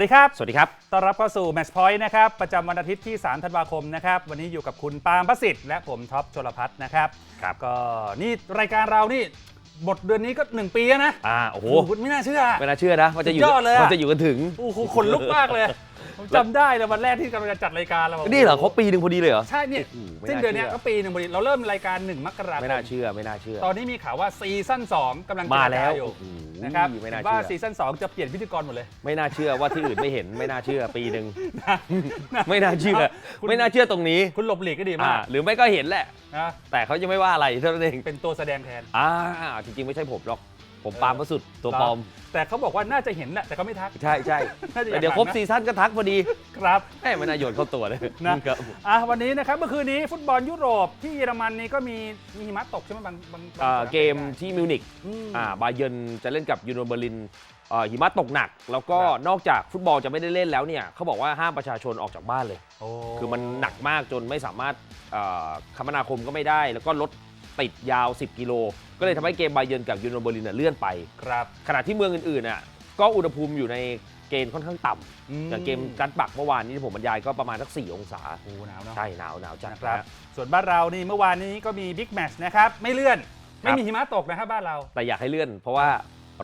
สวัสดีครับ สวัสดีครับ ต้อนรับเข้าสู่ Match Point นะครับ ประจำวันอาทิตย์ที่ 3 ธันวาคมนะครับ วันนี้อยู่กับคุณปาล์มประสิทธิ์และผมท็อปชลพัฒน์นะครับ ครับ ก็นี่รายการเรานี่หมดเดือนนี้ก็ 1 ปีแล้วนะอ่าโอ้โหโอ้โหไม่น่าเชื่อ ไม่น่าเชื่อนะว่าจะอยู่สุดยอดเลยอะ ว่าจะอยู่กันถึง โอ้โหขนลุกมากเลย ผมจำได้เลยวันแรกที่กำลังจะจัดรายการเรานี่เหรอครบปีหนึ่งพอดีเลยเหรอ ใช่เนี่ยโอ้โหไม่สิ้นน่าเดือนเนี้ยเชื่อก็ปีหนึ่งพอดีเราเริ่มรายการ 1 มกราคมไม่น่าเชื่อไม่น่าเชื่อ ตอนนี้มีข่าวว่าซีซั่น2กำลังจะมาแล้วอยู่ โอ้โห นะครับไม่น่าว่าเชื่อซีซั่น2จะเปลี่ยนพิธีกรหมดเลย ไม่น่าเชื่อว่าที่อื่นไม่เห็น ไม่น่าเชื่อปีหนึ่งนะไม่น่าเชื่อ คุณ ไม่น่าเชื่อตรงนี้คุณหลบหลีกก็ดีอ่ามากหรือไม่ก็เห็นแหละ นะแต่เขายังไม่ว่าอะไรเท่านั้นเองเป็นตัวแสดงแทน อ่าจริงๆไม่ใช่ผมหรอก ผมเออปาล์มพระสุดตัวปลอม แต่เขาบอกว่าน่าจะเห็นแหละแต่เขาไม่ทัก ใช่ใช่น่าจะอยากเดี๋ยวครบทักนะซีซั่นก็ทักพอดีครับแหมไม่น่าโยนเข้าตัวเลยนะครับ อะวันนี้นะครับเมื่อคืนนี้ฟุตบอลยุโรปที่เยอรมันนี่ก็มีมีหิมะตกใช่ไหมบางบางบางอ่าสนามเกมที่มิวนิกอืม อ่าบาเยิร์นจะเล่นกับยูโนเบอร์ลินเอ่อหิมะตกหนัก แล้วก็ครับ นอกจากฟุตบอลจะไม่ได้เล่นแล้วเนี่ยเขาบอกว่าห้ามประชาชนออกจากบ้านเลยโอ้คือมันหนักมากจนไม่สามารถเอ่อคมนาคมก็ไม่ได้ แล้วก็รถติดยาว 10 กิโล ก็เลยทำให้เกมบาเยิร์นกับยูโนเบอร์ลินนะเลื่อนไป ครับขณะที่เมืองอื่นๆน่ะก็อุณหภูมิอยู่ในเกณฑ์ค่อนข้างต่ำอย่างเกมกันปักเมื่อวานนี้ที่ผมบรรยายก็ประมาณสัก 4 องศา โอ้หนาวเนาะ ใช่หนาวหนาวจัดนะครับนะส่วนบ้านเรานี่เมื่อวานนี้ก็มีบิ๊กแมตช์นะครับ ไม่เลื่อนครับไม่มีหิมะตกนะครับบ้านเรา แต่อยากให้เลื่อน เพราะว่า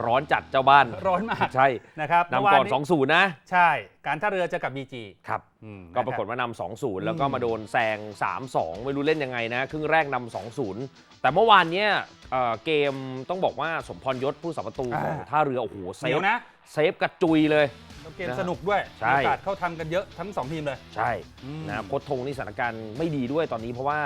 ร้อนจัดเจ้าบ้านร้อนมาก ใช่นะครับเมื่นำก่อนวา2-0 นะ ใช่ การท่าเรือเจอกับบีจีครับอืมก็ปรากฏนะคบว่านำ2-0 แล้วก็มาโดนแซง 3-2 ไม่รู้เล่นยังไงนะ ครึ่งแรกนำ2-0 แต่เมื่อวานเนี้ยเอ่อเกมต้องบอกว่าสมพรยศผู้สัประตูของอ่า ท่าเรือ โอ้โห เซเดี๋ยฟวนะ เซฟกระจุยเลยเกมนะสนุกด้วยใช่ มีโอกาสเข้าทำกันเยอะทั้งสองทีมเลย ใช่อืม นะโค้ชทงนี่สถานการณ์ไม่ดีด้วยตอนนี้เพราะว่า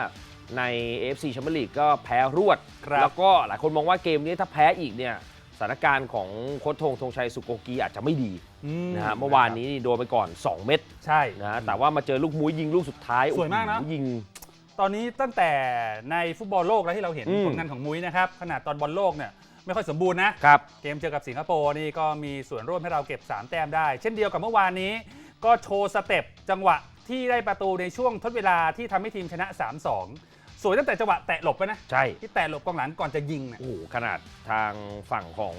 ใน AFC แชมเปี้ยนลีกก็แพ้รวด ครับ แล้วก็หลายคนมองว่าเกมนี้ถ้าแพ้อีกเนี่ยสถานการณ์ของโค้ชทงธงชัยสุโกกีอาจจะไม่ดีอืนะฮะเมื่อวานนี้นี่โดนไปก่อน 2 เม็ดใช่ นะฮะแต่ว่ามาเจอลูกมุ้ยยิงลูกสุดท้ายสวยมากนะ โอ้โหยิง ตอนนี้ตั้งแต่ในฟุตบอลโลกแล้วที่เราเห็นอืม ผลงานของมุ้ยนะครับขนาดตอนบอลโลกเนี่ยไม่ค่อยสมบูรณ์นะ ครับ เกมเจอกับสิงคโปร์นี่ก็มีส่วนร่วมให้เราเก็บ 3 แต้มได้ เช่นเดียวกับเมื่อวานนี้ ก็โชว์สเต็ปจังหวะที่ได้ประตูในช่วงทดเวลาที่ทำให้ทีมชนะ 3-2 สวยตั้งแต่จังหวะแตะหลบไปนะ ใช่ ที่แตะหลบกองหลังก่อนจะยิงเนี่ย โอ้โหขนาดทางฝั่งของ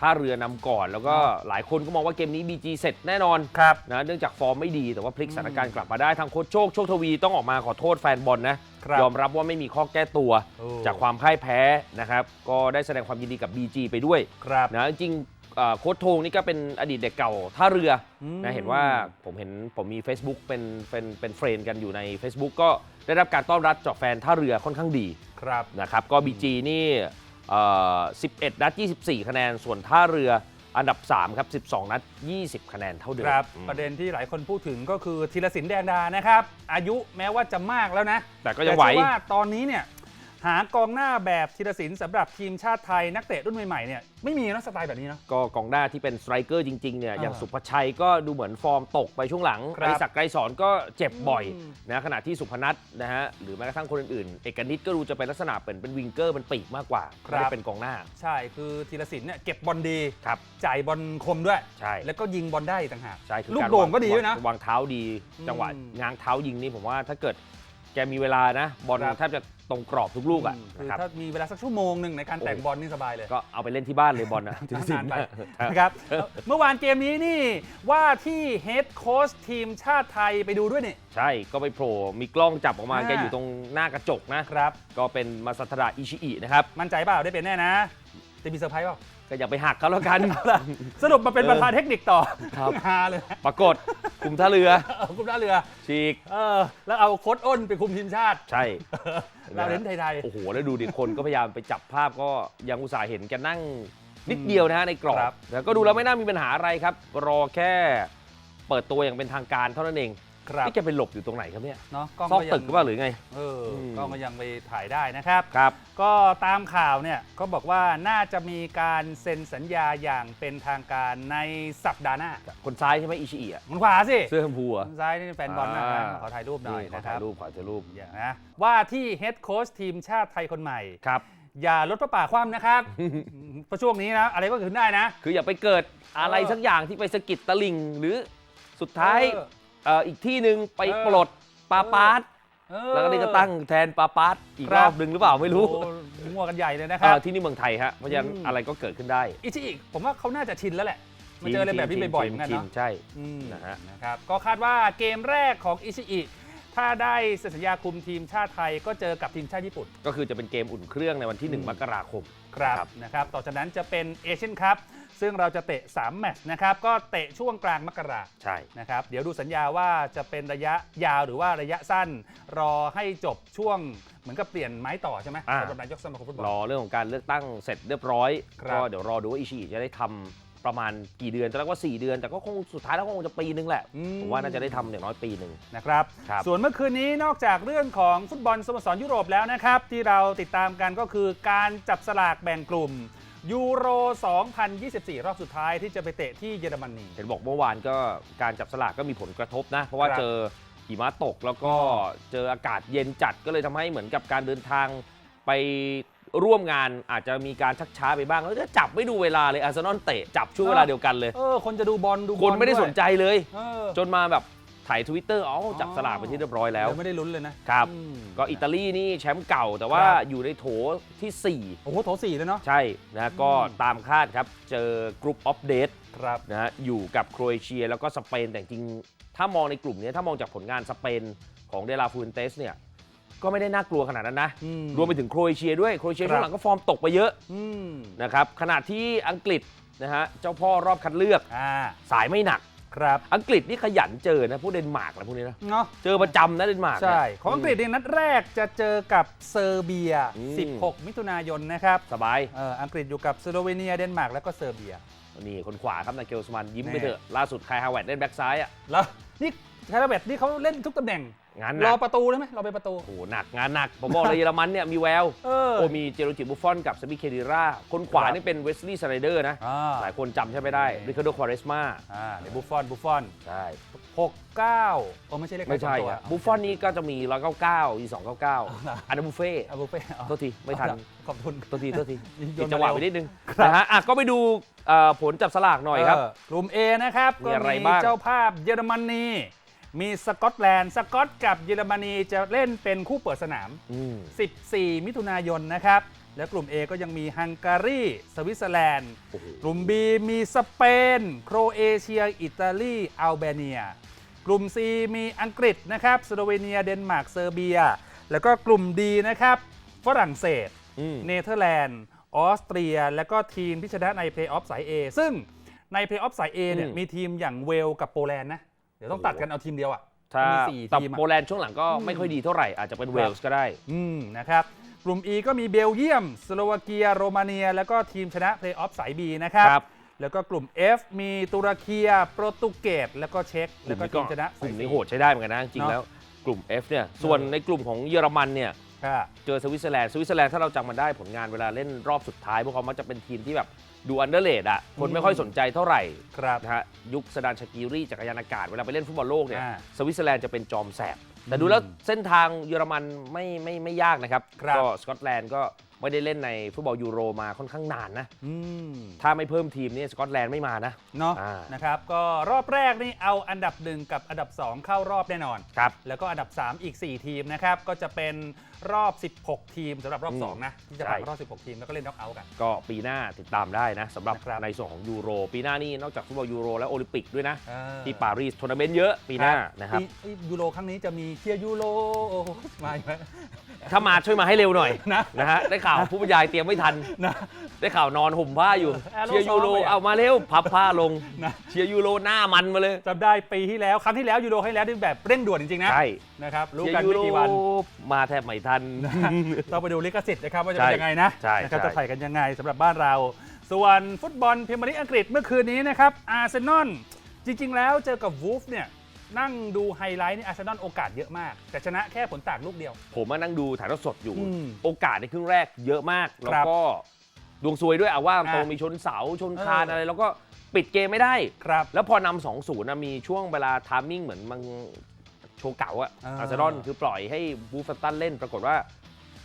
ท่าเรือนำก่อน แล้วก็หลายคนก็มองว่าเกมนี้ BG เสร็จแน่นอนครับ นะเนื่องจากฟอร์มไม่ดีแต่ว่าพลิกสถานการณ์กลับมาได้ทางโค้ชโชคโชคทวีต้องออกมาขอโทษแฟนบอลนะ ครับยอมรับว่าไม่มีข้อแก้ตัว โอ้ จากความพ่ายแพ้นะครับ ก็ได้แสดงความยินดีกับ BG ไปด้วย ครับ นะจริงๆเอ่อโค้ชโทงนี่ก็เป็นอดีตเด็กเก่าท่าเรืออืมนะเห็นว่าผมเห็นผมมี Facebook เป็นเป็นเป็นเฟรนด์กันอยู่ใน Facebook ก็ได้รับการต้อนรับจากแฟนท่าเรือค่อนข้างดีครับ นะครับก็ BG นี่เอ่อ 11 นัด 24 คะแนน ส่วนท่าเรืออันดับ 3 ครับ 12 นัด 20 คะแนนเท่าเดิมครับอืมประเด็นที่หลายคนพูดถึงก็คือธีรศิลป์แดงดานะครับ อายุแม้ว่าจะมากแล้วนะ แต่ก็ยังไหวแต่เชื่อว่าตอนนี้เนี่ย หากองหน้าแบบธีรศิลป์สำหรับทีมชาติไทยนักเตะรุ่นใหม่ๆเนี่ยไม่มีนะสไตล์แบบนี้เนาะ ก็กองหน้าที่เป็นสไตรเกอร์จริงๆเนี่ยอ่าอย่างสุภชัยก็ดูเหมือนฟอร์มตกไปช่วงหลังครับอดิศักดิ์ไกรสอนก็เจ็บบ่อยอืม นะขณะที่สุพนัทนะฮะหรือแม้กระทั่งคนอื่นๆ เอกนิตก็ดูจะเป็นลักษณะเป็นเป็นวิงเกอร์เป็นปีกมากกว่าครับไม่ได้เป็นกองหน้า ใช่คือธีรศิลป์เนี่ยเก็บบอลดีครับ จ่ายบอลคมด้วย ใช่ แล้วก็ยิงบอลได้อีกต่างหาก ใช่คือลูการโด่งวาก็ดีด้วยนะวางเท้าดีอืมจังหวะง้างเท้ายิงนี่ผมว่าถ้าเกิดแกมีเวลานะ บอลครับ แทบจะ ตรงกรอบทุกลูกอะอืมคือนะครับถ้ามีเวลาสักชั่วโมงหนึ่งในการแต่งโอ้บอลนี่สบายเลย ก็เอาไปเล่นที่บ้านเลยบอลนะธีรศิลนานป์ไปนะนะครับเมื่อวานเกมนี้นี่ว่าที่เฮดโค้ชทีมชาติไทยไปดูด้วยนี่ ใช่ก็ไปโผล่มีกล้องจับออกมาอ่า แกอยู่ตรงหน้ากระจกนะครับ ก็เป็นมาซาทระอิชิอินะครับมั่นใจเปล่าได้เป็นแน่นะจะมีเซอร์ไพรส์เปล่าก็อย่าไปหักเขาแล้วกัน สรุปมาเป็นประธานเทคนิคต่อครับ ฮาเลยนะปรากฏ กลุ่มท่าเรือ เอาคุมท่าเรือฉีก เออแล้วเอาโค้ชอ้นไปคุมทีมชาติ ใช่เราเล่นไทยโอ้โห แล้วดูดิคนก็พยายามไปจับภาพก็ยังอุตส่าห์เห็นแกนั่งนิดเดียวนะฮะในกรอครับบ แล้วก็ดูแล้วไม่น่ามีปัญหาอะไรครับ รอแค่เปิดตัวอย่างเป็นทางการเท่านั้นเองๆ ครับนี่แกไปหลบอยู่ตรงไหนครับเนี่ยเนาะกล้องซอกก็ยัตึกหรือเปล่าหรือไง เอออม กล้องก็ยังไปถ่ายได้นะครับ ครับ ก็ตามข่าวเนี่ยก็บอกว่าน่าจะมีการเซ็นสัญญาอย่างเป็นทางการในสัปดาห์หน้าคนซ้ายใช่ไหมอิชิอิอะมันขวาสิเสื้อชมพูอะทางซ้ายนี่แฟนบอลมากนะอ่า ขอถ่ายรูปหน่อยขอนะคถ่ารัยบรูปขอถ่ายรูปอย่างนะว่าที่เฮดโค้ชทีมชาติไทยคนใหม่ ครับ อย่าลดพระป่าคว่ำนะครับเพราะช่วงนี้นะอะไรก็เกิดขึ้นได้นะ คืออย่าไปเกิดอะไรเออสักอย่างที่ไปสะกิดตะลิงหรือสุดท้ายเออ เอ่ออีกที่หนึ่งไปเออปลดปาปาร์ตเออ แล้วก็นี่ก็ตั้งแทนปาปาร์ตอีกครัรบอบหนึ่งหรือเปล่าไม่รู้โอ้มั่วกันใหญ่เลยนะคเอ่รัอบที่นี่เมืองไทยฮะเพราะฉะนั้นอืม อะไรก็เกิดขึ้นได้อิชิอิผมว่าเขาน่าจะชินแล้วแหละมาเจออะไรแบบนี้บ่อยๆเหมือนกันชิเนาะ ใช่ อืมนะฮะ นะครับก็คาดว่าเกมแรกของอิชิอิถ้าได้เซ็นสัญญาคุมทีมชาติไทยก็เจอกับทีมชาติญี่ปุ่น ก็คือจะเป็นเกมอุ่นเครื่องในวันที่ อืม 1 มกราคม ครับครับนะครับ ต่อจากนั้นจะเป็นเอเชียนคัพ ซึ่งเราจะเตะ 3 แมตช์นะครับ ก็เตะช่วงกลางมกราใช่ นะครับ เดี๋ยวดูสัญญาว่าจะเป็นระยะยาวหรือว่าระยะสั้น รอให้จบช่วงเหมือนกับเปลี่ยนไม้ต่อใช่ไหมอ่า สำหรับนายกสมาคมฟุตบอล รอเรื่องของการเลือกตั้งเสร็จเรียบร้อย ครับ ก็เดี๋ยวรอดูว่าอิชิอิจะได้ทำประมาณกี่เดือนตอนแรกว่า 4 เดือน แต่ก็คงสุดท้ายแล้วก็คงจะปีนึงแหละ อืผมว่าน่าจะได้ทำอย่างน้อยปีหนึ่ง นะครับ ครับ ส่วนเมื่อคืนนี้นอกจากเรื่องของฟุตบอลสโมสรยุโรปแล้วนะครับ ที่เราติดตามกันก็คือการจับสลากแบ่งกลุ่ม ยูโร 2024 รอบสุดท้ายที่จะไปเตะที่เยอรมนี เห็นบอกเมื่อวานก็การจับสลากก็มีผลกระทบนะ เพราะว่าครับเจอหิมะตกแล้วก็เจออากาศเย็นจัดก็เลยทำให้เหมือนกับการเดินทางไปร่วมงานอาจจะมีการชักช้าไปบ้าง แล้วก็จับไม่ดูเวลาเลยอาร์เซนอลเตะจับช่วงเวลาเดียวกันเลย เออ คนจะดูบอลดูบอลคนไม่ได้วยสนใจเลย เออจนมาแบบ ถ่ายทวิตเตอร์อ๋อจับสลากไปที่เรียบร้อยแล้วเดี๋ยไม่ได้ลุ้นเลยนะครับ อืมก็อิตาลีนี่แชมป์เก่าแต่ว่าครับอยู่ในโถที่โอ้โหโถสี่เลยเนาะ 4 ใช่นะก็อืมตามคาดครับ เจอกรุ๊ปออฟเดตครับ นะฮะอยู่กับโครเอเชียแล้วก็สเปนแต่จริงๆถ้ามองในกลุ่มนี้ถ้ามองจากผลงานสเปนของเดลาฟูนเตสเนี่ยก็ไม่ได้น่ากลัวขนาดนั้นนะ อืมรวมไปถึงโครเอเชียด้วยโครเอเชียครับ ช่วงหลังก็ฟอร์มตกไปเยอะอืมนะครับขณะที่อังกฤษนะฮะเจ้าพ่อรอบคัดเลือก อ่า สายไม่หนัก ครับอังกฤษนี่ขยันเจอนะพวกเดนมาร์กอะไรพวกนี้นะเนาะเจอประจำนะเดนมาร์กใช่ ของอังกฤษในนัดแรกจะเจอกับเซอร์เบียอืม16 มิถุนายนนะครับสบายเอออังกฤษอยู่กับสโลเวเนียเดนมาร์กแล้วก็เซอร์เบียนี่คนขวาครับนาเกลสมันยิ้มแน่ไปเถอะล่าสุดคายฮาวเวิร์ดเล่นแบ็กซ้ายอะแล้วนี่คาราเบตนี่เขาเล่นทุกตำแหน่ง งานหรนัอกประตูได้ไหมรอไปประตู โอ้โหหนักงานหนัก ผมบอกเลยเยอรมันเนี่ยมีแววเออ โอ้มีเจโรจิบุฟฟอนกับซาบิเคดิราคนขวาครับนี่เป็นเวสลีย์สไนเดอร์นะ อ่า หลายคนจำใช่ไม่ได้โอเคริคาร์โดควาเรสมาอ่าเดี๋ยวบุฟฟอนบุฟฟอนใช่ 69โอ้ไม่ใช่เลขไม่ใช่สองตัวอะบุฟฟอนนี่ก็จะมี 199อี299 อันนั้นบุฟเฟ่ต์อะบุฟเฟ่ต์อ๋อโทษที ไม่ทัน ขอบคุณ โทษที โทษทีโยผิดนจังหวะมาไปเร็วนิดนึงครับ นะฮะอะก็ไปดูเอ่อผลจับสลากหน่อยครับ เกลุ่ม A นะครับมีก็อะไรมีบ้าง เจ้าภาพเยอรมนี มีสกอตแลนด์สกอตกับเยอรมนีจะเล่นเป็นคู่เปิดสนาม อืม14 มิถุนายนนะครับ แล้วกลุ่ม A ก็ยังมีฮังการี สวิตเซอร์แลนด์ โอ้โหกลุ่ม B มีสเปน โครเอเชีย อิตาลี อัลเบเนีย กลุ่ม C มีอังกฤษนะครับ สโลเวเนีย เดนมาร์ก เซอร์เบีย แล้วก็กลุ่ม D นะครับ ฝรั่งเศส อืม เนเธอร์แลนด์ ออสเตรีย แล้วก็ทีมที่ชนะในเพลย์ออฟสาย A ซึ่งในเพลย์ออฟสาย A เนี่ยอืม มีทีมอย่างเวลกับโปแลนด์นะ เดี๋ยวต้องตัดกันเอาทีมเดียวอะถ้ามีสี่แต่ทีมอะ โปแลนด์ช่วงหลังก็อืมไม่ค่อยดีเท่าไหร่ อาจจะเป็นครับเวลส์ก็ได้ อืมนะครับกลุ่ม E ก็มีเบลเยียม สโลวาเกีย โรมาเนีย แล้วก็ทีมชนะเพลย์ออฟสาย B นะครับ ครับ แล้วก็กลุ่ม F มีตุรกีโปรตุเกสแล้วก็เช็กแล้วก็ทีมชนะกลุ่มสายนี้ C โหดใช้ได้เหมือนกันนะจริงๆเนอะ แล้วกลุ่ม F เนี่ยส่วนในกลุ่มของเยอรมันเนี่ยค่ะ เจอสวิตเซอร์แลนด์สวิตเซอร์แลนด์ถ้าเราจำมันได้ผลงานเวลาเล่นรอบสุดท้ายพวกเขามักจะเป็นทีมที่แบบ ดูอันเดอร์เลดอะคนไม่ค่อยสนใจเท่าไหร่ครับนะฮะยุคสดานชากิรีจักรยานอากาศเวลาไปเล่นฟุตบอลโลกเนี่ยอ่าสวิตเซอร์แลนด์จะเป็นจอมแสบแต่อืมดูแล้วเส้นทางเยอรมันไม่ไม่ไม่ยากนะครับครับ ก็สกอตแลนด์ก็ ไม่ได้เล่นในฟุตบอลยูโรมาค่อนข้างนานนะ อืมถ้าไม่เพิ่มทีมนี่สกอตแลนด์ไม่มานะ เนาะอ่าน นะครับ ก็รอบแรกนี่เอาอันดับหนึ่งกับอันดับ 2 เข้ารอบแน่นอน ครับ แล้วก็อันดับ 3 อีก 4 ทีมนะครับ ก็จะเป็นรอบ 16 ทีมสำหรับรอบอืม2นะที่จะผ่านใช่ รอบ 16 ทีมแล้วก็เล่นน็อกเอาท์กัน ก็ปีหน้าติดตามได้นะสำหรับนะครับ ในส่วนของยูโร ปีหน้านี่นอกจากฟุตบอลยูโรและโอลิมปิกด้วยนะ เออที่ปารีสทัวร์นาเมนต์เยอะปีหน้านะครับ ปีเอ้ยยูโรครั้งนี้จะมีเชียร์ยูโรโอ้โหมาอีกไหม ถ้ามาช่วยมาให้เร็วหน่อยนะ นะฮะได้ข่าวผู้บรรยายเตรียมไม่ทัน นะได้ข่าวนอนห่มผ้าอยู่แอโรเชียร์ยูโรซอฟต์ไปอะเอามาเร็วพับผ้าลง นะเชียร์ยูโรหน้ามันมาเลยจำได้ปีที่แล้วครั้งที่แล้วยูโรให้แล้วที่แบบเร่งด่วนจริงๆนะใช่นะครับรู้เชียกันร์ยูไม่โรกี่วัน มาแทบไม่ทัน ต้องไปดูลิขสิทธิ์นะครับว่าจะใช่เป็นยังไงนะใช่นะครับใช่ จะถ่ายกันยังไงสำหรับบ้านเรา ส่วนฟุตบอลพรีเมียร์ลีกอังกฤษเมื่อคืนนี้นะครับอาร์เซนอลจริง ๆ แล้วเจอกับวูฟเนี่ย นั่งดูไฮไลท์นี่อาร์เซนอลโอกาสเยอะมาก แต่ชนะแค่ผลต่างลูกเดียว ผมมานั่งดูถ่ายทอดสดอยู่ อืมโอกาสในครึ่งแรกเยอะมาก แล้วครับก็ดวงซวยด้วยอะว่าตรงอะมีชนเสาชนคานเอออ อะไร แล้วก็ปิดเกมไม่ได้ ครับ แล้วพอนำสองศูนย์นะมีช่วงเวลาทามมิ่งเหมือนมันโชว์เก่าอะอ่า อาร์เซนอลคือปล่อยให้วูฟแฟมตันเล่นปรากฏว่า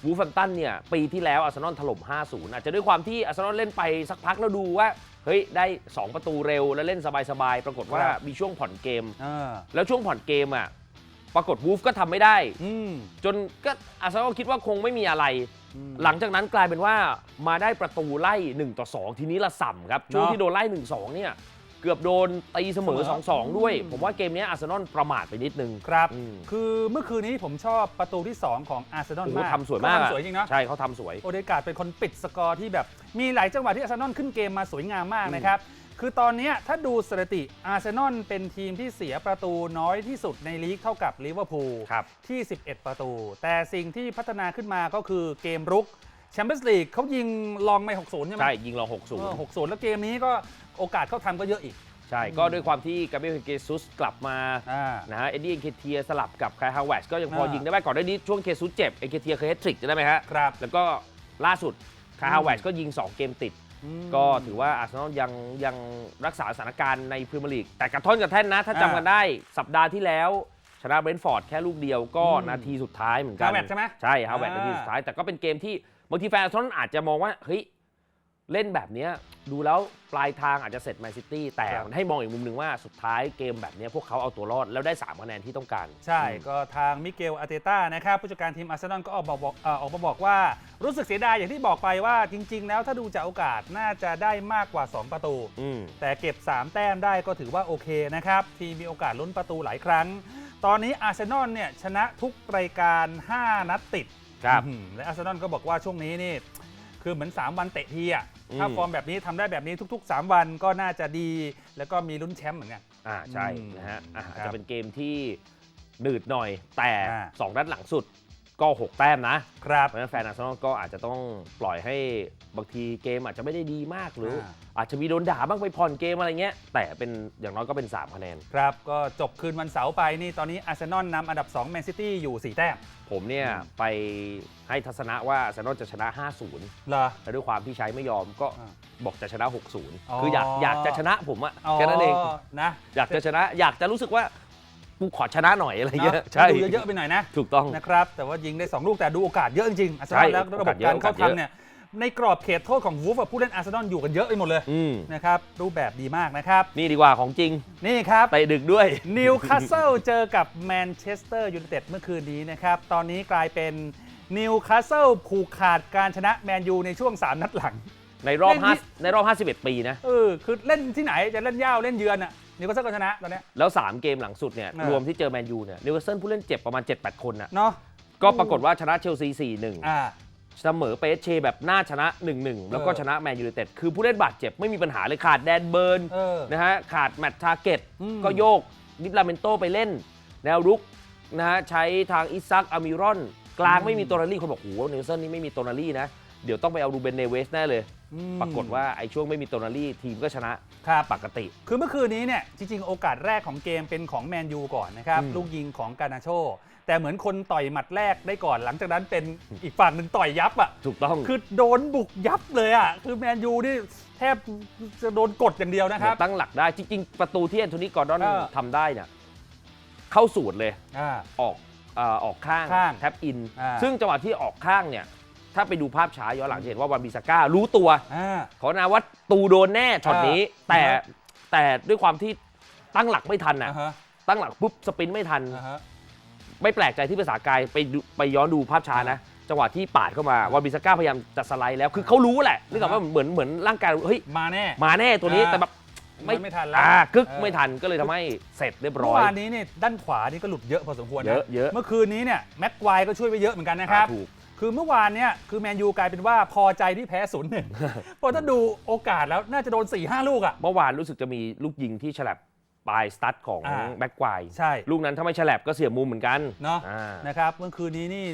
วูฟแฟมตันเนี่ย ปีที่แล้วอาร์เซนอลถล่ม 5-0 อาจจะด้วยความที่อาร์เซนอลเล่นไปสักพักแล้วดูว่า เฮ้ยได้ 2 ประตูเร็วแล้วเล่นสบายๆ ปรากฏว่าครับมีช่วงผ่อนเกมอ่าแล้วช่วงผ่อนเกมอะปรากฏวูฟก็ทำไม่ได้ อืม จนก็อาร์เซนอลคิดว่าคงไม่มีอะไร อืมหลังจากนั้นกลายเป็นว่ามาได้ประตูไล่ 1 ต่อ 2 ทีนี้ละสัมครับ ช่วงเนอะที่โดนไล่ 1 2 เนี่ย เกือบโดนตีเสมอ เสมอ 2-2 ด้วยอืมผมว่าเกมเนี้ยอาร์เซนอลประมาทไปนิดนึง ครับ อืม คือเมื่อคืนนี้ผมชอบประตูที่ 2 ของอาร์เซนอลโอ้โหมากทำสวยมากเขอะทำสวยจริงเนาะใช่เขาทำสวย โอเดการ์ดเป็นคนปิดสกอร์ที่แบบ มีหลายจังหวะที่อาร์เซนอลขึ้นเกมมาสวยงามมากนะครับ คือตอนเนี้ยถ้าดูสถิติอาร์เซนอลเป็นทีมที่เสียประตูน้อยที่สุดในลีกเท่ากับลิเวอร์พูลครับที่ 11 ประตู แต่สิ่งที่พัฒนาขึ้นมาก็คือเกมรุกแชมเปี้ยนส์ลีกเขายิงลองไป 60 ใช่ไหมใช่ ยิงเราเออ6-0 60 แล้วเกมนี้ก็โอกาสเข้าทำก็เยอะอีก ใช่ ก็ด้วยความที่กาเบรียลเกซุสกลับมาอ่านะฮะเอ็ดดี้เอ็นเคเทียสลับกับไคลฮาวเวสก็ยังพออ่ายิยิงได้บ้างก่อนหน้านี้ช่วงเคซุสเจ็บเอ็นเคเทียเคยแฮตทริกจะได้ไหมฮะครับแล้วก็ล่าสุดไคลฮาวเวอืสมก็ยิง 2 เกมติดอืมก็ถือว่าอาร์เซนอลยังยังรักษาสถานการณ์ในพรีเมียร์ลีก แต่กระท่อนกระแท่นนะ ถ้าจำกันได้สัปดาห์ที่แล้ว ชนะเบรนท์ฟอร์ดแค่ลูกเดียวก็อืมนาทีสุดท้ายเหมือนกันฮาวเวิร์ดใช่ไหมใช่ฮาวเวร์ดอ่านาทีสุดท้ายแต่ก็เป็นเกมที่บางทีแฟนอาร์เซนอลอาจจะมองว่าเฮ้ย เล่นแบบเนี้ยดูแล้วปลายทางอาจจะเสร็จแมนซิตี้แต่ครับให้มองอีกมุมหนึ่งว่าสุดท้ายเกมแบบเนี้ยพวกเขาเอาตัวรอดแล้วได้3คะแนนที่ต้องการ ใช่ ก็ทางมิเกลอาร์เตต้านะครับผู้จัดการทีมอาร์เซนอลก็ออกมาบอกเอ่อออกมาบอกว่ารู้สึกเสียดายอย่างที่บอกไปว่าจริง ๆ แล้วถ้าดูจากโอกาสน่าจะได้มากกว่า 2 ประตูอืมแต่เก็บ 3 แต้มได้ก็ถือว่าโอเคนะครับทีมมีโอกาสลุ้นประตูหลายครั้ง ตอนนี้อาร์เซนอลเนี่ยชนะทุกรายการ 5 นัดติดครับอื้อหือและอาร์เซนอลก็บอกว่าช่วงนี้นี่คือเหมือน 3 วันเตะทีอะอืม ถ้าฟอร์มแบบนี้ทำได้แบบนี้ทุก ๆ 3 วันก็น่าจะดี แล้วก็มีลุ้นแชมป์เหมือนกันอ่าใช่อืมนะฮะอะครับอาจจะเป็นเกมที่หนืดหน่อยแต่อ่าสองนัดหลังสุด ก็ 6 แต้มนะครับเพราะฉะนั้นแฟนอาร์เซนอลก็อาจจะต้องปล่อยให้บางทีเกมอาจจะไม่ได้ดีมากหรืออ่าอาจจะมีโดนด่าบ้างไปผ่อนเกมอะไรเงี้ย แต่เป็นอย่างน้อยก็เป็น 3 คะแนน ครับ ก็จบคืนวันเสาร์ไปนี่ตอนนี้อาร์เซนอลนำอันดับ2แมนซิตี้อยู่ 4 แต้มผมเนี่ยอืมไปให้ทัศนะว่าอาร์เซนอลจะชนะ 5-0 เหรอ และด้วยความที่ใช้ไม่ยอมก็อ่าบอกจะชนะอ๋อ6-0 คืออยากอยากจะชนะผมอะแค่นั้นเอง นะ อยากจะชนะอยากจะรู้สึกว่า กูขอชนะหน่อยอะไรเงี้ยเนอะใช่ดูเยอะๆไปหน่อยนะถูกต้องนะครับแต่ว่ายิงได้ 2 ลูกแต่ดูโอกาสเยอะจริงๆอาร์เซนใช่อลแล้วระบบโอกาสเยอะการเข้าโอกาสเยอะทำเนี่ยในกรอบเขตโทษของวูฟผู้เล่นอาร์เซนอลอยู่กันเยอะไปหมดเลยอืมนะครับรูปแบบดีมากนะครับ นี่ดีกว่าของจริง นี่ครับไปดึกด้วยนิวคาสเซิลเจอกับแมนเชสเตอร์ยูไนเต็ดเมื่อคืนนี้นะครับตอนนี้กลายเป็นนิวคาสเซิลผูกขาดการชนะแมนยูในช่วง 3 นัดหลัง ในรอบเล่นที่ 5ในรอบ 51 ปีนะ เออคือเล่นที่ไหนจะเล่นย่าวเล่นเยือนอะนิวคาสเซิลก็ชนะตอนเนี้ย แล้ว 3 เกมหลังสุดเนี่ย เออ รวมที่เจอแมนยูเนี่ยนิวคาสเซิลผู้เล่นเจ็บประมาณ 7-8 คนน่ะ เนาะก็ปรากฏว่าชนะเชลซี 4-1 อ่า เสมอเปสเชแบบน่าชนะ 1-1 แล้วก็เออ ชนะแมนยูไนเต็ด คือผู้เล่นบาดเจ็บไม่มีปัญหาเลยขาดแดนเบิร์น เออ นะฮะขาดแมตต์ทาร์เก็ตอืม ก็โยกดิฟลาเมนโตไปเล่น แนวรุกนะฮะใช้ทางอิซักอามิรอน กลางไม่มีโตนาลี่คนบอกโอ้โหนิวเซนนี่ไม่มีโตนาลี่นะ เดี๋ยวต้องไปเอารูเบนเนเวสแน่เลย อืมปรากฏว่าไอ้ช่วงไม่มีโตนาลี่ทีมก็ชนะครับ ปกติ คือเมื่อคืนนี้เนี่ยจริงๆ โอกาสแรกของเกมเป็นของแมนยูก่อนนะครับ อืม ลูกยิงของกานาโช แต่เหมือนคนต่อยหมัดแรกได้ก่อนหลังจากนั้นเป็นอีกฝั่งหนึ่งต่อยยับอะ ถูกต้องคือโดนบุกยับเลยอะ คือแมนยูนี่แทบจะโดนกดอย่างเดียวนะเหคมืรัอบ นตั้งหลักได้จริงๆ ประตูที่แอนโทนีกอร์ดอนเออ ทำได้เนี่ยเข้าสูตรเลย อ่า ออกเอ่อออกข้างข้างแท็บอิน อ่า ซึ่งจังหวะที่ออกข้างเนี่ย ถ้าไปดูภาพช้าย้อนหลังจะเห็นว่าวันบิสก้ารู้ตัว อ่าเขานาว่าตูโดนแน่ช็อตนี้ อ่าแต่อ่าฮะ แต่ด้วยความที่ตั้งหลักไม่ทันนะอ่าฮะตั้งหลักปุ๊บสปรินต์ไม่ทัน อ่าฮะ ไม่แปลกใจที่ภาษากายไปดูไปย้อนดูภาพช้านะ จังหวะที่ปาดเข้ามาวันบิสก้าพยายามจะสไลด์แล้ว คือเขารู้แหละนึกออกว่าเหมือนเหมือนร่างกายเฮ้ยมาแน่ มาแน่ตัวนี้อ่า แต่แบบมันไม่ทันแล้วอ่ากึกเออไม่ทันก็เลยทำให้เสร็จเรียบร้เมื่ออย วานนี้เนี่ยด้านขวานี่ก็หลุดเยอะพอสมควรนะเยอะเยอะ เมื่อคืนนี้เนี่ยแม็กควายก็ช่วยไปเยอะเหมือนกันนะครับ อ่าถูก คือเมื่อวานเนี่ยคือแมนยูกลายเป็นว่าพอใจที่แพ้ศูนย์หนึ่งเพราะถ้าดูโอกาสแล้วน่าจะโดน4ี่ห้าลูกอะเมื่อวานรู้สึกจะมีลูกยิงที่ฉลับปลายสตั๊ดของอ่าแบ็กควายใช่ ลูกนั้นถ้าไม่ฉลับก็เสียมุมเหมือนกันเนาะอ่า นะครับเมื่อคืนนี้นี่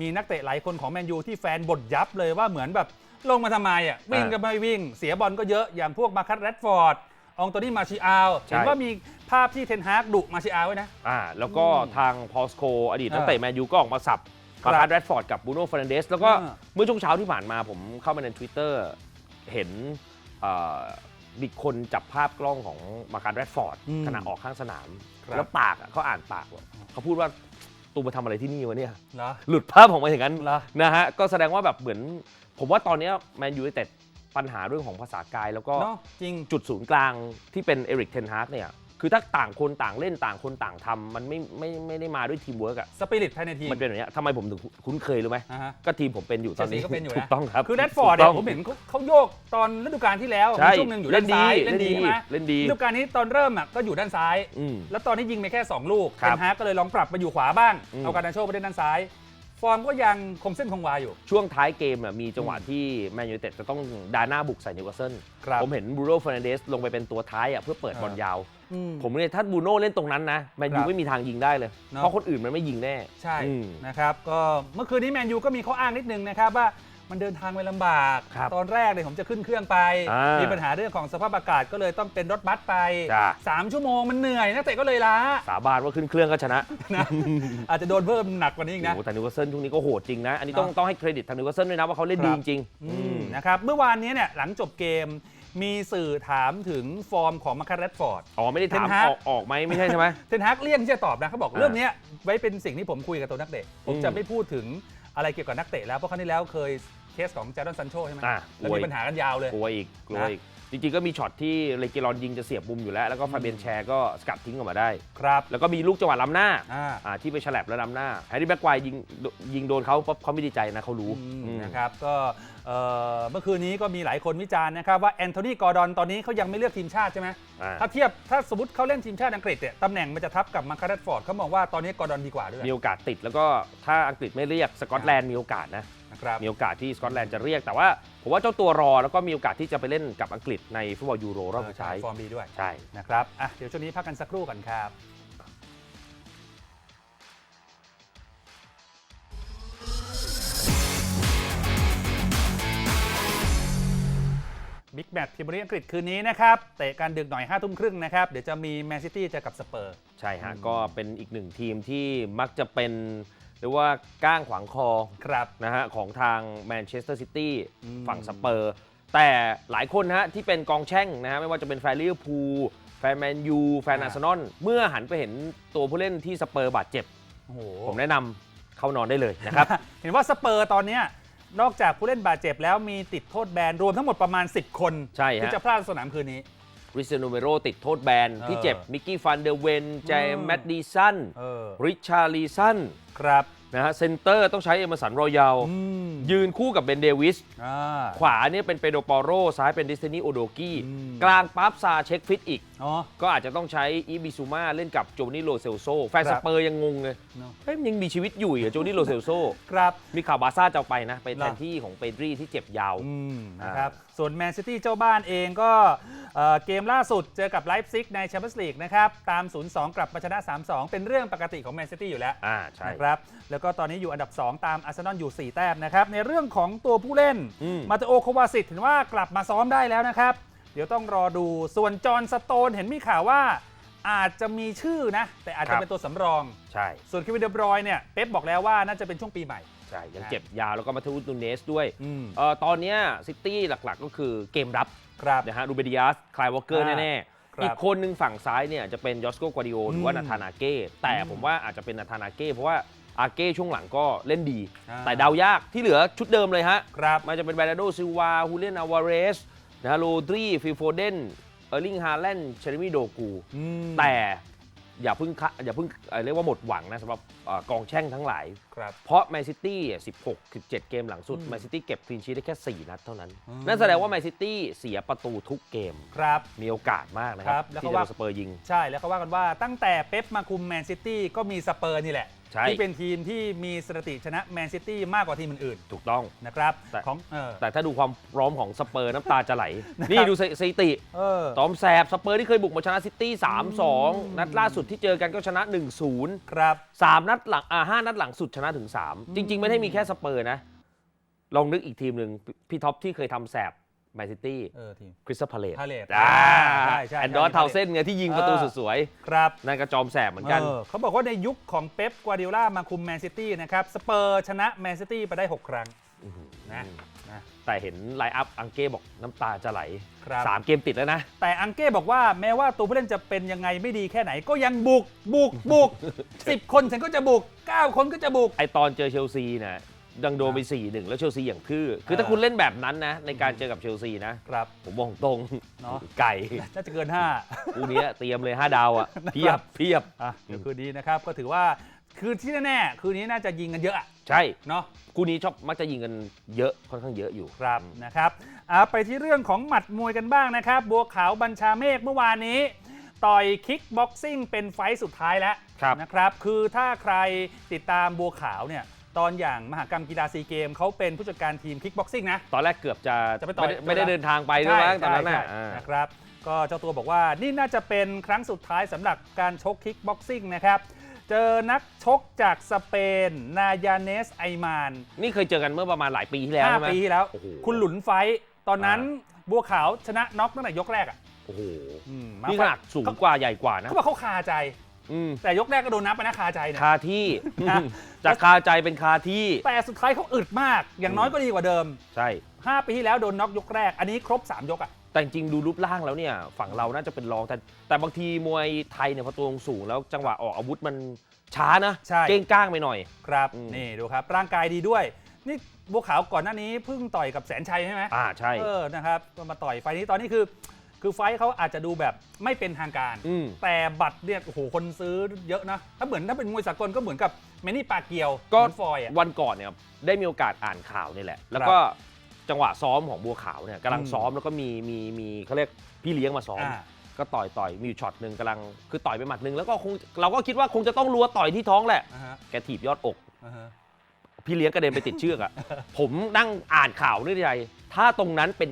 มีนักเตะหลายคนของแมนยูที่แฟนบ่นยับเลยว่าเหมือนแบบลงมาทำไมอะวิ่งก็ไม่วิ่ง เสียบอลก็เยอะอย่างพวกมาคัตแรดฟอร์ด อองโตนี่มาชิอาลใช่ เห็นว่ามีภาพที่เทนฮากดุมาชิอาลไว้นะ อ่าแล้วก็อืมทางพอสโค อดีตอ่านันักเตะแมนยูก็ออกมาสับครับ มาคาร์ดแรดฟอร์ดกับบูโน่ฟ r นันเดสแล้วก็อ่า เมื่อช่วงเช้าที่ผ่านมาผมเข้ามาใน Twitter เห็นเอ่อมีคนจับภาพกล้องของมาคาร์ดแรดฟอร์ดอืมขณะออกข้างสนาม ครับ แล้วปากอะเขาอ่านปากว่าเขาพูดว่าตูมาทำอะไรที่นี่วะเนี่ยเหรอหลุดภาพออกมาอย่างนั้นเหรอ นะฮะ ก็แสดงว่าแบบเหมือน ผมว่าตอนเนี้แมนยูไนเต็ดปัญหาเรื่องของภาษากายแล้วก็ เนาะจริง จุดศูนย์กลางที่เป็นเอริกเทนฮากเนี่ย คือถ้าต่างคนต่างเล่นต่างคนต่างทำมันไม่ไม่ไม่ได้มาด้วยทีมเวิร์กอะ สปิริตภายในทีม มันเป็นแบบเนี้ยทำไมผมถึงคุ้นเคยรู้ไหมอ่าฮะ ก็ทีมผมเป็นอยู่ตอนนี้เชลซีก็เป็นอยู่นะ ถูกต้องครับคือแรดฟอร์ดเนี่ยถูกผต้งมเห็นเขาเขาโยกตอนฤดูกาลที่แล้วใช่มีช่วงหนึ่งอยู่เล่ด้านนดีซ้ายเล่นดีใช่ไหมเล่นดีฤดูกาลนี้ตอนเริ่มอะก็อยู่ด้านซ้าย อืมแล้วตอนนี้ยิงไปแค่ 2 ลูกครัเทบนฮากก็เลยลองปรับมาอยู่ขวาบ้าง อืม เอาการนาโชไปเล่นด้านซ้าย ฟอร์มก็ยังคงเส้นคงวาอยู่ ช่วงท้ายเกมน่ะมีจังหวะที่แมนยูเต็ดจะต้องดาหน้าบุกใส่นิวคาสเซิลครับผมเห็นบรูโน่เฟรนเดสลงไปเป็นตัวท้ายอะเพื่อเปิดอ่าบอลยาว อืม ผมเนี่ยถ้าบรูโน่เล่นตรงนั้นนะแมนครัยูบไม่มีทางยิงได้เลย เนอะ เพราะคนอื่นมันไม่ยิงแน่ใช่อืม นะครับ ก็เมื่อคืนนี้แมนยูก็มีข้ออ้างนิดนึงนะครับว่า มันเดินทางไปลำบาก ครับตอนแรกเลยผมจะขึ้นเครื่องไป อ่ามีมีปัญหาเรื่องของสภาพอากาศก็เลยต้องเป็นรถบัสไป จ้ะสามชั่วโมงมันเหนื่อยนักเตะก็เลยล้าสาบานว่าขึ้นเครื่องก็ชนะนะอาจจะโดนเพิ่มหนักกว่านี้อีกนะ โอ้โหแต่นิวคาสเซิลช่วงนี้ก็โหดจริงนะ อันนี้ต้องเนอะต้องให้เครดิตทางนิวคาสเซิลด้วยนะว่าเขาเล่นครับดีจริงๆอือืมม นะครับเมื่อวานนี้เนี่ยหลังจบเกมมีสื่อถามถึงฟอร์มของมาคาเรตฟอร์ด อ๋อไม่ได้ถามเทนฮาก ออกออกไหมไม่ใช่ใช่ไหม เทนฮากเลี่ยงที่จะตอบนะเขาบอกอ่าเรื่องเนี้ยไว้เป็นสิ่งที่ผมคุยกับตัวนักเตะผมอืม จะไม่พูดถึง อะไรเกี่ยวกับนักเตะแล้วเพราะครั้งที่แล้วเคยเคสของจาร์ดอนซันโชใช่ไหมอะแล้วกลัวมีอีก ปัญหากันยาวเลย กลัวอีกกลัวอีก จริงๆก็มีช็อตที่เลกิรอนยิงจะเสียบมุมอยู่แล้ว แล้วก็ฟาเบียนแชร์ก็สกัดทิ้งออกมาได้ ครับ แล้วก็มีลูกจังหวะล้ำหน้าอ่า อ่าที่ไปฉลับแล้วล้ำหน้าแฮร์รี่แบ็กไกวร์ยิงยิงโดนเขาปั๊บเขาไม่ดีใจนะเขารู้อืมอืมนะครับก็เอ่อเมื่อคืนนี้ก็มีหลายคนวิจารณ์นะครับว่าแอนโทนีกอร์ดอนตอนนี้เขายังไม่เลือกทีมชาติใช่ไหมอ่า ถ้าเทียบถ้าสมมติเขาเล่นทีมชาติอังกฤษเนี่ยตำแหน่งมันจะทับกับมาคาเรตฟอร์ดเขามองว่าตอนนี้กอร์ดอนดีกว่าด้วย มีโอกาสติดแล้วก็ถ้าอังกฤษไม่เรียกสกอตแลนด์มีโอกาสนะ นะครับ มีโอกาสที่สกอตแลนด์จะเรียก แต่ว่าผมว่าเจ้าตัวรอแล้วก็มีโอกาสที่จะไปเล่นกับอังกฤษในฟุตบอลยูโรรอบสุดท้ายฟอร์มดีด้วยใช่นะครับอะเดี๋ยวช่วงนี้พักกันสักครู่กันครับบิ๊กแมตช์พรีเมียร์ลีกอังกฤษคืนนี้นะครับ เตะกันดึกหน่อย5้าทุ่มครึ่งนะครับ เดี๋ยวจะมีแมนซิตี้เจอกับสเปอร์ ใช่ฮะอืมก็เป็นอีกหนึ่งทีมที่มักจะเป็น เรียกว่าก้างขวางคอครับ นะฮะของทางแมนเชสเตอร์ซิตี้อืม ฝั่งสเปอร์ แต่หลายคนนะฮะที่เป็นกองแช่งนะฮะไม่ว่าจะเป็นแฟนลิเวอร์พูลแฟนแมนยูแฟนอาร์เซนอลเมื่อหันไปเห็นตัวผู้เล่นที่สเปอร์บาดเจ็บ โอ้โห ผมแนะนำเข้านอนได้เลยนะครับ เห็นว่าสเปอร์ตอนเนี้ยนอกจากผู้เล่นบาดเจ็บแล้วมีติดโทษแบนรวมทั้งหมดประมาณ 10 คน ใช่ฮะ ที่จะพลาดสนามคืนนี้ ริเซโนเมโรติดโทษแบนเออที่เจ็บมิกกี้ฟันเดเวนเจอืมแมดดิสันเออริชาลีสันครับนะฮะเซนเตอร์ต้องใช้เอมสันรอยัลอืมยืนคู่กับเบนเดวิสอ่าขวาเนี่ยเป็นเปโดปอโร ซ้ายเป็นดิสเทนีโอโดกี้อืมกลางปั๊บซาเช็คฟิตอีก อ๋อ ก็อาจจะต้องใช้อีบิซูมาเล่นกับโจนี่โรเซลโซแฟนครัสบเปอร์ยังงงเลยเนอะ เฮ้ยมันยังมีชีวิตอยู่เหรอโจนี่โรเซลโซครับ มีข่าวบาร์ซ่าจะเอาไปนะ ไปแทเหรนอที่ของเปดรีที่เจ็บยาว อืมนะครับ ส่วนแมนซิตี้เจ้าบ้านเองก็เอ่อเกมล่าสุดเจอกับไลฟ์ซิกในแชมเปี้ยนส์ลีกนะครับ ตาม 0-2 กลับมาชนะ 3-2 เป็นเรื่องปกติของแมนซิตี้อยู่แล้วอ่าใช่ นะครับ แล้วก็ตอนนี้อยู่อันดับ 2 ตามอาร์เซนอลอยู่ 4 แต้มนะครับ ในเรื่องของตัวผู้เล่นอืม มาเตโอโควาสิตเห็นว่ากลับมาซ้อมได้แล้วนะครับ เดี๋ยวต้องรอดูส่วนจอห์นสโตนเห็นมีข่าวว่า อาจจะมีชื่อนะ แต่อาจครัจะบเป็นตัวสำรอง ใช่ ส่วนคิวินเดบรอยน์เนี่ยเป๊ปบอกแล้วว่าน่าจะเป็นช่วงปีใหม่ ใช่ ยังเจ็บยาวแล้วก็มาทูตูเนสด้วยอืม เอ่อตอนเนี้ซิตี้หลักๆก็คือเกมรับครับ นะฮะรูเบดิอาสคลายวอลเกอร์อ่าแน่ครับๆอีกคนหนึ่งฝั่งซ้ายเนี่ยจะเป็นยอสโกกวาดิโอหรือว่าอืมนาธานาเก้แต่อืมผมว่าอาจจะเป็นนาธานาเก้เพราะว่าอาเก้ช่วงหลังก็เล่นดี อ่า แต่เดายากที่เหลือชุดเดิมเลยฮะ ครับ มันจะเป็นแบรนาโดซิลวาฮูเลียนอาวาเรส นะฮะโรดรีฟิลโฟเดนเออร์ลิงฮาแลนด์เชอร์มีโดกูอืมแต่อย่าเพิ่งคะอย่าเพิ่งเอ่อเรียกว่าหมดหวังนะสำหรับเอ่อกองแช่งทั้งหลาย ครับ เพราะแมนซิตี้16 17 เกมหลังสุดอืมแมนซิตี้เก็บคลีนชีทได้แค่ 4 นัดเท่านั้น อืม นั่นแสดงว่าแมนซิตี้เสียประตูทุกเกม ครับ มีโอกาสมากนะคครัรับบแล้วก็ที่จะว่า โดนสเปอร์ยิง ใช่แล้วเขาว่ากันว่าตั้งแต่เป๊ปมาคุมแมนซิตี้ก็มีสเปอร์นี่แหละ ใช่ ที่เป็นทีมที่มีสถิติชนะแมนซิตี้มากกว่าทีมอื่นถูกต้อง ๆนะครับแต่ ของเออ แต่ถ้าดูความพร้อมของสเปอร์น้ำตาจะไหล นะครับ นี่ดูสสถิติเออ ตอมแสบสเปอร์ที่เคยบุกมาชนะซิตี้ 3-2 นัดล่าสุดที่เจอกันก็ชนะ 1-0 ครับ3นัดหลังอ่าห้านัดหลังสุดชนะถึง3จริง ๆ ไม่ได้มีแค่สเปอร์นะ ลองนึกอีกทีมหนึ่งพี่ท็อปที่เคยทำแสบ แมนซิตี้เออทีม คริสตัลพาเลต Palace อ่าใช่ใช่แอนดอร์ใช่ เทาเส้นไงที่ยิงประตูเออสุดสวยครับ นั่นก็จอมแสบเหมือนกัน เออเขาบอกว่าในยุคของเป๊ป กวาร์ดิโอล่ามาคุมแมนซิตี้นะครับ สเปอร์ชนะแมนซิตี้ไปได้ 6 ครั้งนะนะ แต่เห็นไลน์อัพอังเก้บอกน้ำตาจะไหลครับ3เกมติดแล้วนะ แต่อังเก้บอกว่าแม้ว่าตัวผู้เล่นจะเป็นยังไงไม่ดีแค่ไหนก็ยังบุก บุก บุก 10 คนฉันก็จะบุก 9 คนก็จะบุก ไอตอนเจอเชลซีเนี่ย ดังโดนไป4ี่หนึ่งแล้วเชลซีอย่างคือ คือถ้าคุณเล่นแบบนั้นนะ ในการเจอกับเชลซีนะ ครับ ผมบอกตรงเนาะ ไก่น่าจะเกิน 5 คู่นี้เตรียมเลย 5 ดาวอะเพียบเพียบอะเดี๋ยวคืนนี้นะครับ ก็ถือว่าคือที่แน่ๆคืนนี้น่าจะยิงกันเยอะอะใช่เนาะคู่นี้ชอบมักจะยิงกันเยอะค่อนข้างเยอะอยู่ครับนะครับอะไปที่เรื่องของหมัดมวยกันบ้างนะครับ บัวขาวบัญชาเมฆเมื่อวานนี้ ต่อยคิกบ็อกซิ่งเป็นไฟต์สุดท้ายแล้วครับนะครับ คือถ้าใครติดตามบัวขาวเนี่ย ตอนอย่างมหากรรมกีฬาซีเกมเขาเป็นผู้จัดการทีมคิกบ็อกซิ่งนะ ตอนแรกเกือบจะจะไปต่อยไม่ได้ไม่ได้เดินทางไปด้วยมั้งตอนนั้นใช่น่ะใช่อ่านะครับ ก็เจ้าตัวบอกว่านี่น่าจะเป็นครั้งสุดท้ายสำหรับการชกคิกบ็อกซิ่งนะครับ เจอนักชกจากสเปน นายาเนสไอมานนี่เคยเจอกันเมื่อประมาณหลายปีที่แล้วใช่ไหม5ปีที่แล้ว โอ้โห คุณหลุนไฟท์ตอนนั้นบัวขาวชนะน็อกตั้งแต่ยกแรกอะโอ้โห อืมมานี่ขนาดสูงกว่าใหญ่กว่านะ เขาบอกเขาคาใจ อืมแต่ยกแรกก็โดนนับไปนะคาใจเนี่ย คาที่นะ จากคาใจเป็นคาที่ แต่สุดท้ายเขาอึดมาก อย่างน้อยก็ดีกว่าเดิม ใช่ 5 ปีที่แล้วโดนน็อกยกแรก อันนี้ครบ 3 ยกอะ แต่จริงๆดูรูปร่างแล้วเนี่ย ฝั่งเราน่าจะเป็นรองแต่แต่บางทีมวยไทยเนี่ยพอตัวสูงแล้วจังหวะออกอาวุธมันช้านะใช่ เก้งก้างไปหน่อย ครับ อืม นี่ดูครับ ร่างกายดีด้วย นี่บัวขาวก่อนหน้านี้เพิ่งต่อยกับแสนชัยใช่ไหมอ่าใช่ เออนะครับก็มาต่อยไฟล์นี้ตอนนี้คือ คือไฟล์เขาอาจจะดูแบบไม่เป็นทางการ อืม แต่บัตรเนี่ยโอ้โหคนซื้อเยอะนะ ถ้าเหมือนถ้าเป็นมวยสากลก็เหมือนกับแมนนี่ปาเกียวก็เหมือนฟอยล์อะ วันก่อนเนี่ยได้มีโอกาสอ่านข่าวนี่แหละ แล้วก็จังหวะซ้อมของบัวขาวเนี่ยกำลังอืมซ้อมแล้วก็มีมีมีเขาเรียกพี่เลี้ยงมาซ้อม อ่า ก็ต่อยต่อยมีอยู่ช็อตหนึ่งกำลังคือต่อยไปหมัดหนึ่งแล้วก็คงเราก็คิดว่าคงจะต้องรัวต่อยที่ท้องแหละ อ่าฮะแกถีบยอดอก อ่าฮะ พี่เลี้ยงกระเด็นไปติดเชือกอะ ผมนั่งอ่านข่าวนี่ใจถ้าตรงนั้นเป็น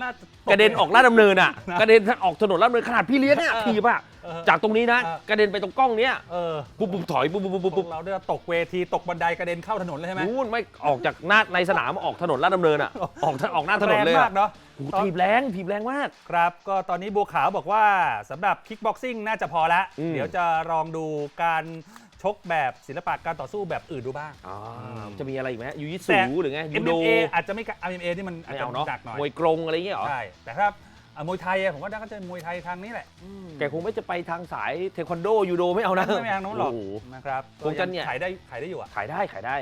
น่าจะตกระเด็นออกลาดดำเนินอะนะกระเด็นออกถนนลาดดำเนินขนาดพี่เลี้ยงเนี่ยเออถีบอะเออจากตรงนี้นะ เออ กระเด็นไปตรงกล้องเนี้ยเออปุ๊บปุ๊บถอยปุ๊บปุ๊บปุ๊บพปุ๊วบกเราเนี่ยตกเวทีตกบันไดกระเด็นเข้าถนนเลยใช่ไหมนู่นไม่ออกจากหน้าในสนามออกถนนลาดดำเนินอะออกออกหน้าถนนเลยแรงอะมากเนาะ โอ้โหถีบแรงถีบแรงมาก ครับ ก็ตอนนี้บัวขาวบอกว่าสำหรับคิกบ็อกซิ่งน่าจะพอละ อืม เดี๋ยวจะลองดูการ ชกแบบศิลปะการต่อสู้แบบอื่นดูบ้างอ่าอืมจะมีอะไรอีกไหมยูยิแต่สูหรือไงยูโด MMA อาจจะไม่กะ MMA นี่มันอาจไม่จะเอาเนาะหนักหน่อยมวยกรงอะไรอย่างเงี้ยเหรอ ใช่แต่ถ้าอะมวยไทยอะผมว่าน่าจะมวยไทยทางนี้แหละแกคงไม่จะไปทางสายเทควันโดยูโดไม่เอานะไม่ไปทางโน้นหรอกโโนะครับคงจะเนี่ย ขายได้ขายได้อยู่อะขายได้ขายได้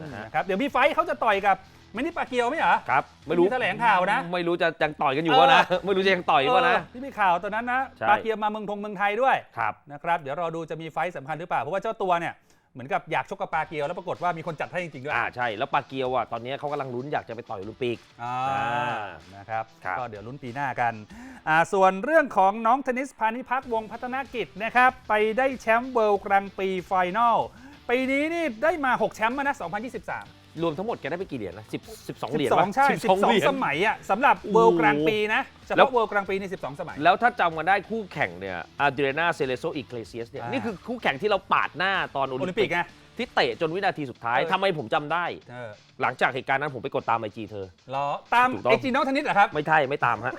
นะฮะ นะครับเดี๋ยวมีไฟท์เขาจะต่อยกับ แมนนี่ปาเกียวไหมเหรอ ครับไม่รู้มีแถลงข่าวนะ ไม่รู้จะยังต่อยกันอยู่วะนะ ไม่รู้จะยังต่อยวะนะ เออที่มีข่าวตอนนั้นนะใช่ปาเกียวมาเมืองทงเมืองไทยด้วยครับ นะครับเดี๋ยวรอดูจะมีไฟท์สำคัญหรือเปล่า เพราะว่าเจ้าตัวเนี่ยเหมือนกับอยากชกกับปาเกียวแล้วปรากฏว่ามีคนจัดให้จริงๆด้วยอ่าใช่แล้วปาเกียวอะตอนนี้เขากำลังลุ้นอยากจะไปต่อยโอลิมปิก อ่าอ่านะครับครับ ก็เดี๋ยวลุ้นปีหน้ากันอ่าส่วนเรื่องของน้องเทนนิสพานิพักษ์วงศ์พัฒนกิจนะครับไปได้แชมป์เวิลด์กลางปีไฟนอลปีนี้นี่ได้มา 6 แชมป์มานะ2023 รวมทั้งหมดแกได้ไปกี่เหรียญนะ10 12เหรียญปะ12 ใช่12เหรียญ12 สมัยอะสำหรับโอ้โหเวิลด์กลางปีนะเฉแล้ว พาะเวิลด์กลางปีนี่12 สมัย แล้วถ้าจำกันได้คู่แข่งเนี่ยอาร์เดรนาเซเลโซอิเกเลเซียสเนี่ยอ่านี่ นี่คือคู่แข่งที่เราปาดหน้าตอนโอโอลิลิมมปิปิกก ไง ที่เตะจนวินาทีสุดท้ายเออ ทำไมผมจำได้ เออหลังจากเหตุการณ์นั้นผมไปกดตามไอจีเธอ เหรอตามถูกต้องไอจีน้องเทนนิสเหรอครับ ไม่ใช่ไม่ตามฮะ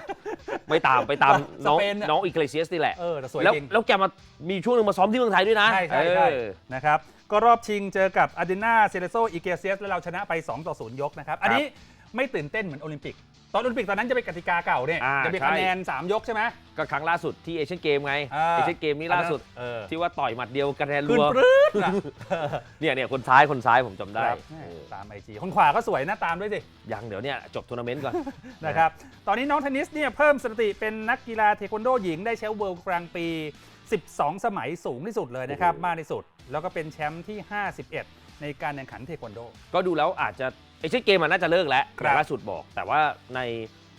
ไม่ตามไปตามน้องสเปนน่ะ น้องอิเกเลเซียสนี่แหละ เออแต่สวยแล้วจริง แล้วแกมามีช่วงหนึงมาซ้อมที่เมืองไทยด้วยนะใช่ใช่ใช่เออ นะครับ ก็รอบชิงเจอกับอาร์เดนาเซเลโซอิเกเซียส แล้วเราชนะไป 2 ต่อ 0 ยกนะครับ อันนี้ไม่ตื่นเต้นเหมือนโอลิมปิก ตอนโอลิมปิกตอนนั้นจะเป็นกติกาเก่าเนี่ยอ่าจะเป็นใช่ คะแนน 3 ยกใช่ไหม ก็ครั้งล่าสุดที่เอเชียนเกมไงอ่าเอเชียนเกมนี้ล่าสุด เออที่ว่าต่อยหมัดเดียวกระแทนขึ้รันวปรื๊ดนะเนี่ยเนี่ยคนซ้ายคนซ้ายผมจำได้ครับเออตามไอจีคนขวาก็สวยนะตามด้วยสิ ยังเดี๋ยวเนี่ยจบทัวร์นาเมนต์ก่อน นะครับ ตอนนี้น้องเทนนิสเนี่ยเพิ่มสถิติเป็นนักกีฬาเทควันโดหญิงได้แชมป์เวิลด์กลางปี 12 สมัยสูงที่สุดเลยนะครับ โอ้โห มากที่สุด แล้วก็เป็นแชมป์ที่ 51 ในการแข่งขันเทควันโด ก็ดูแล้วอาจจะ เอเชียนเกมมันน่าจะเลิกแล้วครับอย่างล่าสุดบอก แต่ว่าใน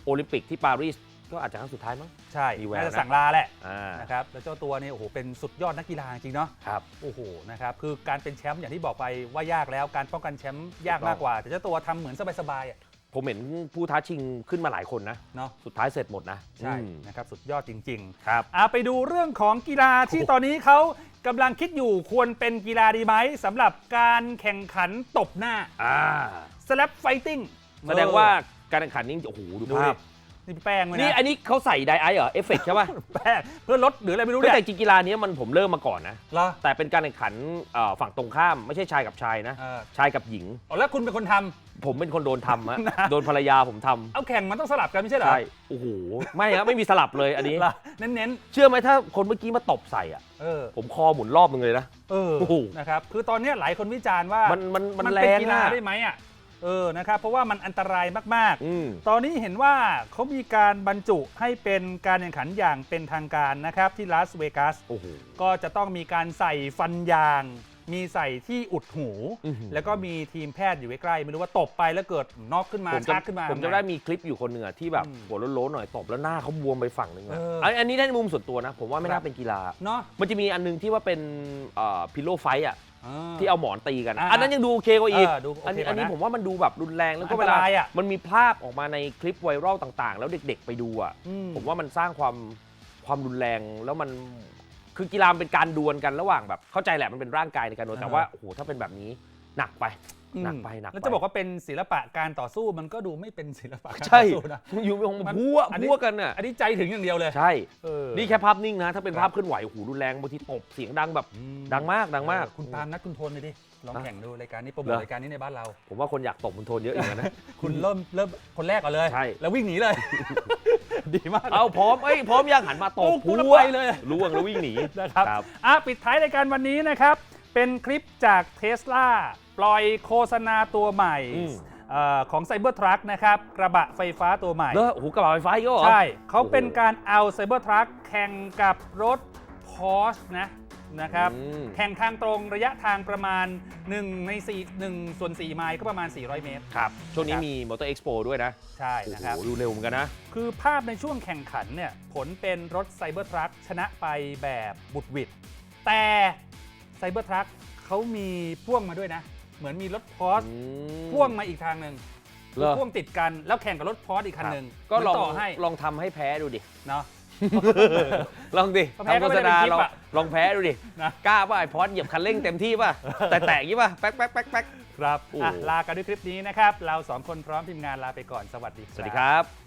โอลิมปิกที่ปารีสก็อาจจะครั้งสุดท้ายมั้ง ใช่มีแววน่าจะนะ สั่งลาแหละอ่านะครับแล้วเจ้าตัวเนี่ยโอ้โหเป็นสุดยอดนักกีฬาจริงๆเนาะครับ โอ้โหนะครับคือการเป็นแชมป์อย่างที่บอกไปว่ายากแล้วการป้องกันแชมป์ยากมากกว่า แต่เจ้าตัวทำเหมือนสบายๆอะผมเห็นผู้ท้าชิงขึ้นมาหลายคนนะ เนาะสุดท้ายเสร็จหมดนะใช่อืมนะครับสุดยอดจริงครับๆอะไปดูเรื่องของกีฬาที่ตอนนี้เขากำลังคิดอยู่ควรเป็นกีฬาดีไหมสำหรับการแข่งขันตบหน้า อ่า slap fighting แสดงว่าการแข่งขันนี้โอ้โหดูดูภาดิพนนี่แป้งไหมนี่นะอันนี้เขาใส่ไดไอเหรอเอฟเฟกใช่ป่ะแป้งเพื่อลดหรืออะไรไม่รู้ไม่เนี่ยแต่จริงกีฬานี้มันผมเริ่มมาก่อนนะ เหรอแต่เป็นการแข่งขันเอ่อฝั่งตรงข้ามไม่ใช่ชายกับชายนะ เออชายกับหญิงอ๋อแล้วคุณเป็นคนทำ ผมเป็นคนโดนทำฮะ นะ โดนภรรยาผมทำเอาแข่งมันต้องสลับกันไม่ใช่เหรอใช่โอ้โหไม่ครับไม่มีสลับเลยอันนี้ เหรอเน้นเชื่อไหมถ้าคนเมื่อกี้มาตบใส่อะ ๆเออ ผมคอหมุนรอบนึงเลยนะ เออ โอ้โห นะครับ คือตอนเนี้ยหลายคนวิจารณ์ว่ามันมันมันมันแรเป็นงกีฬาอะได้ไหมอะ เออนะครับเพราะว่ามันอันตรายมากอืม ๆ ตอนนี้เห็นว่าเขามีการบรรจุให้เป็นการแข่งขันอย่างเป็นทางการนะครับที่ลาสเวกัส โอ้โห ก็จะต้องมีการใส่ฟันยาง มีใส่ที่อุดหู อื้อหือ แล้วก็มีทีมแพทย์อยู่ใกล้ๆไม่รู้ว่าตบไปแล้วเกิดน็อกขึ้นมาผมจะชาร์จขึ้นมาผมจะทำงได้มีคลิปอยู่คนหนึ่งอะที่แบบอืมหัวโล้นๆหน่อยตบแล้วหน้าเขาบวมไปฝั่งหนึ่งอะเอออั นอันนี้ในมุมส่วนตัวนะ ผมว่าไม่ครัน่าบเป็นกีฬา เนาะ มันจะมีอันหนึงที่ว่าเป็นพิโลไฟอะเออ ที่เอาหมอนตีกัน อ่าอันนั้นยังดูโอเคกว่าอีกเออดูโอเคอันนี้กว่านะอันนี้ผมว่ามันดูแบบรุนแรงแล้วก็อัเวนตลารายอะมันมีภาพออกมาในคลิปไวรัลต่าง ๆ แล้วเด็ก ๆ ไปดูอะอืผมว่ามันสร้างความความรุนแรงแล้วมันคือกีฬามันเป็นการดวลกันระหว่างแบบ เข้าใจแหละมันเป็นร่างกายในการดวลแต่ว่าโอ้โหถ้าเป็นแบบนี้หนักไป หนักไปหนักไปแล้วจะบอกว่าเป็นศิลปะการต่อสู้มันก็ดูไม่เป็นศิลปะการใช่ต่อสู้นะอยู่ไปของมันพัวอันนี้พัวกันน่ะอันนี้ใจถึงอย่างเดียวเลยใช่เออนี่แค่ภาพนิ่งนะ ถ้าเป็นครับภาพเคลื่อนไหวโอ้โหรุนแรงบางทีตบเสียงดังแบบอืมดังมากดังมากเออคุณปาล์มนัดคุณโทนเลยดิลองอะแข่งดูรายการนี้โปรโมเหรทอรายการนี้ในบ้านเรา ผมว่าคนอยากตบคุณโทนเยอะอีกนะคุณเริ่มเริ่มคนแรกก่อนเลยใช่แล้ววิ่งหนีเลย ดีมากลยเอาพร้อมเอ้ยพร้อมยังหันมาตบโอ้กูพัละวไปเลยล่วงแล้ววิ่งหนีนะครับครับอะปิดท้ายรายการวันนี้นะครับเป็นคลิปจากเทสลา ปล่อยโฆษณาตัวใหม่อืม เอ่อของไซเบอร์ทรัคนะครับกระบะไฟฟ้าตัวใหม่เนอะโอ้โหกระบะไฟฟ้าอีกแล้วเหรอ ใช่ เขาโอ้โหเป็นการเอาไซเบอร์ทรัคแข่งกับรถพอร์ชนะนะครับ อืม แข่งทางตรงระยะทางประมาณ 1 ใน4 1ส่วน4ไมล์ก็ประมาณ 400 เมตร ครับช่วงนี้ครับมีมอเตอร์เอ็กซ์โปด้วยนะใช่โอ้นะครับ โหดูเร็วเหมือนกันนะ คือภาพในช่วงแข่งขันเนี่ยผลเป็นรถไซเบอร์ทรัคชนะไปแบบบุดหวิดแต่ไซเบอร์ทรัคเขามีพ่วงมาด้วยนะ เหมือนมีรถพอร์ชอืม พ่วงมาอีกทางหนึ่งเหรอ พ่วงติดกันแล้วแข่งกับรถพอร์ชอีกคันหนึ่งก็ลองเหมือนต่อให้ลองทำให้แพ้ดูดิ เนาะ ลองดิก็แพ้ทำโฆก็ไม่ษได้ณาเป็นคลิปลองอะลองแพ้ดูดิ นะ กล้าป่ะไอพอดเหยียบคันเร่งเต็มที่ป่ะ แต่แตกยี่ป่ะ แป๊กแป๊กแป๊กแป๊ก ครับโอ้อะลากันด้วยคลิปนี้นะครับ เราสองคนพร้อมทีมงานลาไปก่อนสวัสดี สวัสดีครับ